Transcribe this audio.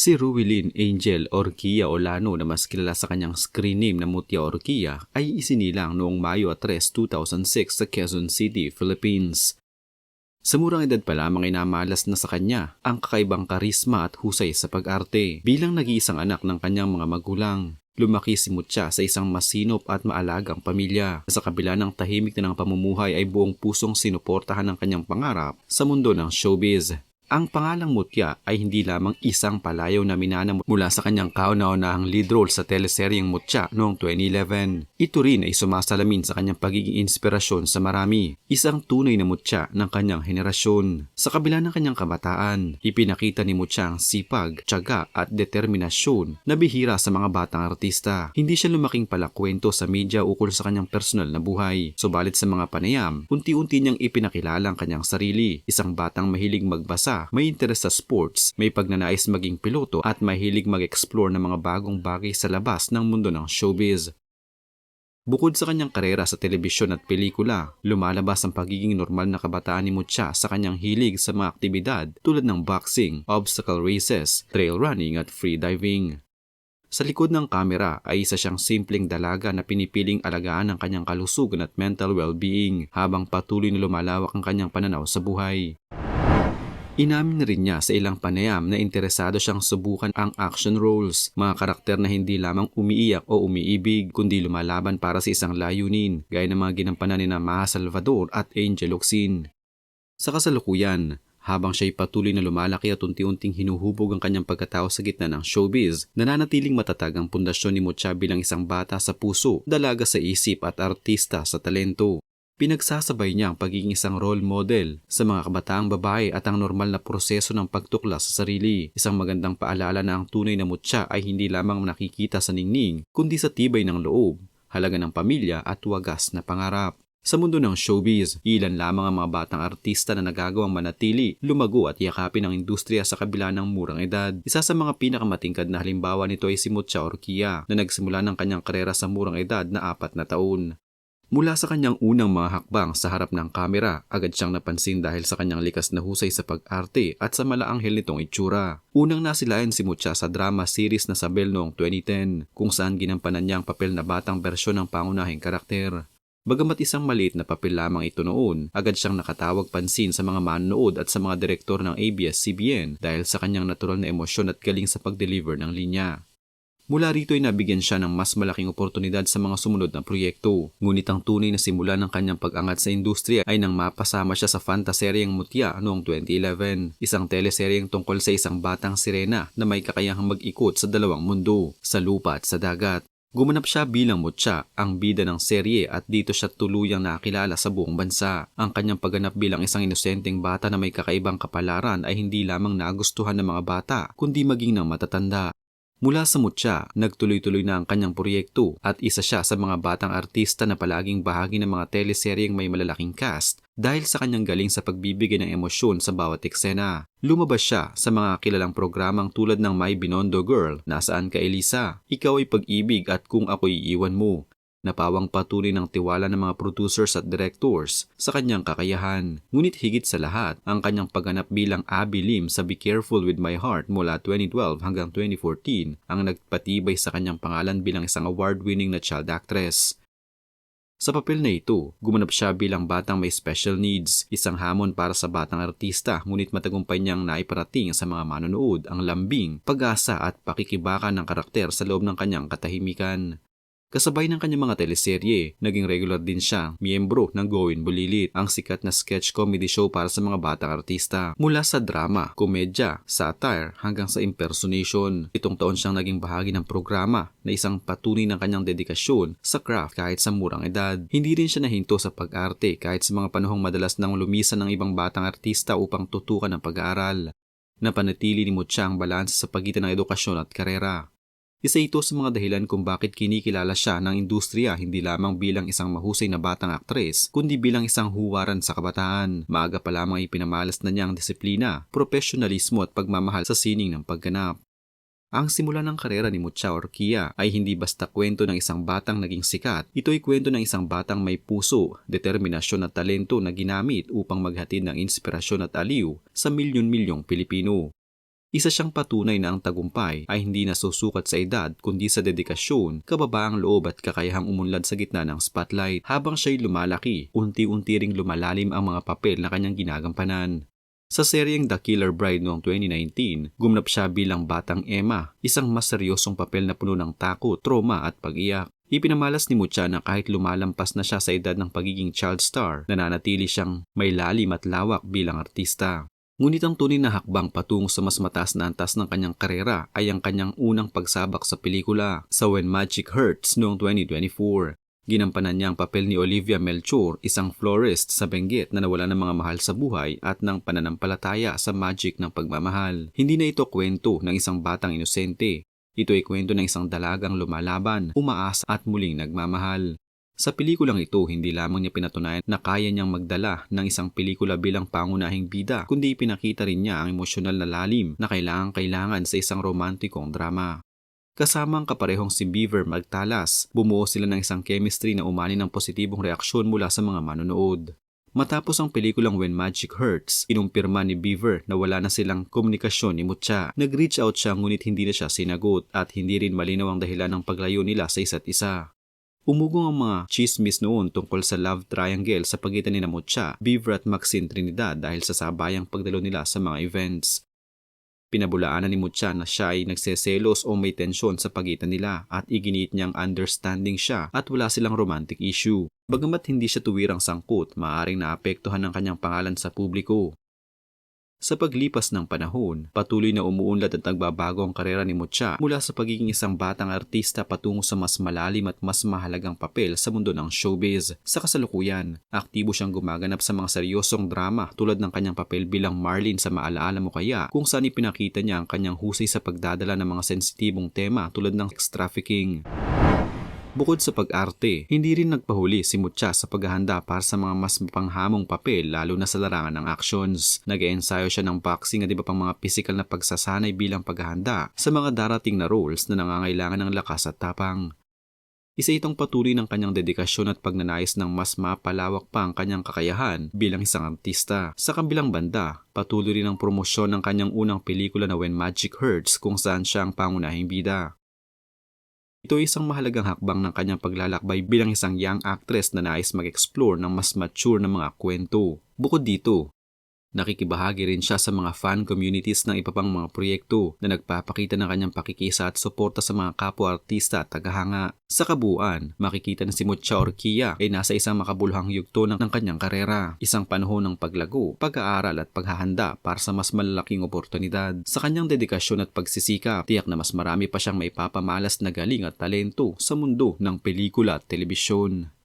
Si Ruilin Angel Orquia Olano na mas kilala sa kanyang screen name na Mutia Orquia ay isinilang noong Mayo 3, 2006 sa Quezon City, Philippines. Sa murang edad pa lamang ay namalas na sa kanya ang kakaibang karisma at husay sa pag-arte bilang nag-iisang anak ng kanyang mga magulang. Lumaki si Mucha sa isang masinop at maalagang pamilya. Sa kabila ng tahimik na ng pamumuhay ay buong pusong sinuportahan ng kanyang pangarap sa mundo ng showbiz. Ang pangalang Mutya ay hindi lamang isang palayaw na minana mula sa kanyang kauna-unahang lead role sa teleseryeng Mutya noong 2011. Ito rin ay sumasalamin sa kanyang pagiging inspirasyon sa marami, isang tunay na Mutya ng kanyang henerasyon. Sa kabila ng kanyang kabataan, ipinakita ni Mutya ang sipag, tiyaga at determinasyon na bihira sa mga batang artista. Hindi siya lumaking palakwento sa media ukol sa kanyang personal na buhay. Subalit sa mga panayam, unti-unti niyang ipinakilala ang kanyang sarili, isang batang mahilig magbasa may interes sa sports, may pagnanais maging piloto at mahilig mag-explore ng mga bagong bagay sa labas ng mundo ng showbiz. Bukod sa kanyang karera sa telebisyon at pelikula, lumalabas ang pagiging normal na kabataan ni Mucha sa kanyang hilig sa mga aktibidad tulad ng boxing, obstacle races, trail running at free diving. Sa likod ng kamera ay isa siyang simpleng dalaga na pinipiling alagaan ang kanyang kalusugan at mental well-being habang patuloy na lumalawak ang kanyang pananaw sa buhay. Inamin rin niya sa ilang panayam na interesado siyang subukan ang action roles, mga karakter na hindi lamang umiiyak o umiibig kundi lumalaban para sa isang layunin, gaya ng mga ginampanan ni na Maha Salvador at Angel Oxin. Sa kasalukuyan, habang siya'y patuloy na lumalaki at unti-unting hinuhubog ang kanyang pagkatao sa gitna ng showbiz, nananatiling matatag ang pundasyon ni Mucha bilang isang bata sa puso, dalaga sa isip at artista sa talento. Pinagsasabay niya ang pagiging isang role model sa mga kabataang babae at ang normal na proseso ng pagtuklas sa sarili. Isang magandang paalala na ang tunay na mutya ay hindi lamang nakikita sa ningning, kundi sa tibay ng loob, halaga ng pamilya at wagas na pangarap. Sa mundo ng showbiz, ilan lamang ang mga batang artista na nagagawang manatili, lumago at yakapin ang industriya sa kabila ng murang edad. Isa sa mga pinakamatingkad na halimbawa nito ay si Mucha Orkia na nagsimula ng kanyang karera sa murang edad na apat na taon. Mula sa kanyang unang mga hakbang sa harap ng kamera, agad siyang napansin dahil sa kanyang likas na husay sa pag-arte at sa malaanghel nitong itsura. Unang nasilayan si Mucha sa drama series na Sabel noong 2010, kung saan ginampanan niya ang papel na batang bersyon ng pangunahing karakter. Bagamat isang maliit na papel lamang ito noon, agad siyang nakatawag pansin sa mga manonood at sa mga direktor ng ABS-CBN dahil sa kanyang natural na emosyon at galing sa pag-deliver ng linya. Mula rito ay nabigyan siya ng mas malaking oportunidad sa mga sumunod na proyekto. Ngunit ang tunay na simula ng kanyang pag-angat sa industriya ay nang mapasama siya sa fantaseryeng Mutya noong 2011, isang teleseryeng tungkol sa isang batang sirena na may kakayahang mag-ikot sa dalawang mundo, sa lupa at sa dagat. Gumanap siya bilang Mutya, ang bida ng serye at dito siya tuluyang nakilala sa buong bansa. Ang kanyang pagganap bilang isang inosenteng bata na may kakaibang kapalaran ay hindi lamang nagustuhan ng mga bata, kundi maging ng matatanda. Mula sa mutya, nagtuloy-tuloy na ang kanyang proyekto at isa siya sa mga batang artista na palaging bahagi ng mga teleseryeng may malalaking cast dahil sa kanyang galing sa pagbibigay ng emosyon sa bawat eksena. Lumabas siya sa mga kilalang programang tulad ng My Binondo Girl, Nasaan ka Elisa? Ikaw ay pag-ibig at kung ako'y iiwan mo napawang patuloy ng tiwala ng mga producers at directors sa kanyang kakayahan. Ngunit higit sa lahat, ang kanyang pagganap bilang Abby Lim sa Be Careful With My Heart mula 2012 hanggang 2014 ang nagpatibay sa kanyang pangalan bilang isang award-winning na child actress. Sa papel na ito, gumanap siya bilang batang may special needs, isang hamon para sa batang artista ngunit matagumpay niyang naiparating sa mga manonood ang lambing, pag-asa at pakikibaka ng karakter sa loob ng kanyang katahimikan. Kasabay ng kanyang mga teleserye, naging regular din siya, miyembro ng Gowin Bulilit, ang sikat na sketch comedy show para sa mga batang artista. Mula sa drama, komedya, satire, hanggang sa impersonation. Itong taon siyang naging bahagi ng programa na isang patunay ng kanyang dedikasyon sa craft kahit sa murang edad. Hindi rin siya nahinto sa pag-arte kahit sa mga panahong madalas nang lumisan ng ibang batang artista upang tutukan ang pag-aaral. Napanatili ni Mucha ang balanse sa pagitan ng edukasyon at karera. Isa ito sa mga dahilan kung bakit kinikilala siya ng industriya hindi lamang bilang isang mahusay na batang aktres, kundi bilang isang huwaran sa kabataan. Maaga pa lamang ipinamalas na niya ang disiplina, profesionalismo at pagmamahal sa sining ng pagganap. Ang simula ng karera ni Mucha Orkia ay hindi basta kwento ng isang batang naging sikat. Ito ay kwento ng isang batang may puso, determinasyon at talento na ginamit upang maghatid ng inspirasyon at aliw sa milyon-milyong Pilipino. Isa siyang patunay na ang tagumpay ay hindi nasusukat sa edad kundi sa dedikasyon, kababaang loob at kakayahang umunlad sa gitna ng spotlight. Habang siya'y lumalaki, unti-unti ring lumalalim ang mga papel na kanyang ginagampanan. Sa seryeng The Killer Bride noong 2019, gumnap siya bilang batang Emma, isang mas seryosong papel na puno ng takot, trauma at pag-iyak. Ipinamalas ni Mucha na kahit lumalampas na siya sa edad ng pagiging child star, nananatili siyang may lalim at lawak bilang artista. Ngunit ang tunay na hakbang patungo sa mas mataas na antas ng kanyang karera ay ang kanyang unang pagsabak sa pelikula sa When Magic Hurts noong 2024. Ginampanan niya ang papel ni Olivia Melchor, isang florist sa Benguet na nawala ng mga mahal sa buhay at ng pananampalataya sa magic ng pagmamahal. Hindi na ito kwento ng isang batang inosente. Ito ay kwento ng isang dalagang lumalaban, umaas at muling nagmamahal. Sa pelikulang ito, hindi lamang niya pinatunayan na kaya niyang magdala ng isang pelikula bilang pangunahing bida, kundi pinakita rin niya ang emosyonal na lalim na kailangan-kailangan sa isang romantikong drama. Kasama ang kaparehong si Beaver Magtalas, bumuo sila ng isang chemistry na umani ng positibong reaksyon mula sa mga manonood. Matapos ang pelikulang When Magic Hurts, inumpirma ni Beaver na wala na silang komunikasyon ni Mucha. Nag-reach out siya ngunit hindi na siya sinagot at hindi rin malinaw ang dahilan ng paglayo nila sa isa't isa. Umugong ang mga chismis noon tungkol sa love triangle sa pagitan ni Namutcha, Beaver at Maxine Trinidad dahil sa sabayang pagdalo nila sa mga events. Pinabulaanan ni Mucha na siya ay nagseselos o may tensyon sa pagitan nila at iginit niyang understanding siya at wala silang romantic issue. Bagamat hindi siya tuwirang sangkot, maaaring naapektuhan ang kanyang pangalan sa publiko. Sa paglipas ng panahon, patuloy na umuunlad at nagbabago ang karera ni Mucha mula sa pagiging isang batang artista patungo sa mas malalim at mas mahalagang papel sa mundo ng showbiz. Sa kasalukuyan, aktibo siyang gumaganap sa mga seryosong drama tulad ng kanyang papel bilang Marlene sa Maalaala Mo Kaya kung saan ipinakita niya ang kanyang husay sa pagdadala ng mga sensitibong tema tulad ng sex trafficking. Bukod sa pag-arte, hindi rin nagpahuli si Mucha sa paghahanda para sa mga mas mapanghamong papel lalo na sa larangan ng actions. Nag-ensayo siya ng boxing at iba pang mga pisikal na pagsasanay bilang paghahanda sa mga darating na roles na nangangailangan ng lakas at tapang. Isa itong patuloy ng kanyang dedikasyon at pagnanais ng mas mapalawak pa ang kanyang kakayahan bilang isang artista. Sa kabilang banda, patuloy rin ang promosyon ng kanyang unang pelikula na When Magic Hurts kung saan siya ang pangunahing bida. Ito ay isang mahalagang hakbang ng kanyang paglalakbay bilang isang young actress na nais mag-explore ng mas mature na mga kwento. Bukod dito, Nakikibahagi rin siya sa mga fan communities ng iba pang mga proyekto na nagpapakita ng kanyang pakikisa at suporta sa mga kapwa-artista at tagahanga. Sa kabuuan, makikita na si Mucha Orkia ay nasa isang makabuluhang yugto ng, ng kanyang karera, isang panahon ng paglago, pag-aaral at paghahanda para sa mas malalaking oportunidad. Sa kanyang dedikasyon at pagsisikap, tiyak na mas marami pa siyang maipapamalas na galing at talento sa mundo ng pelikula at telebisyon.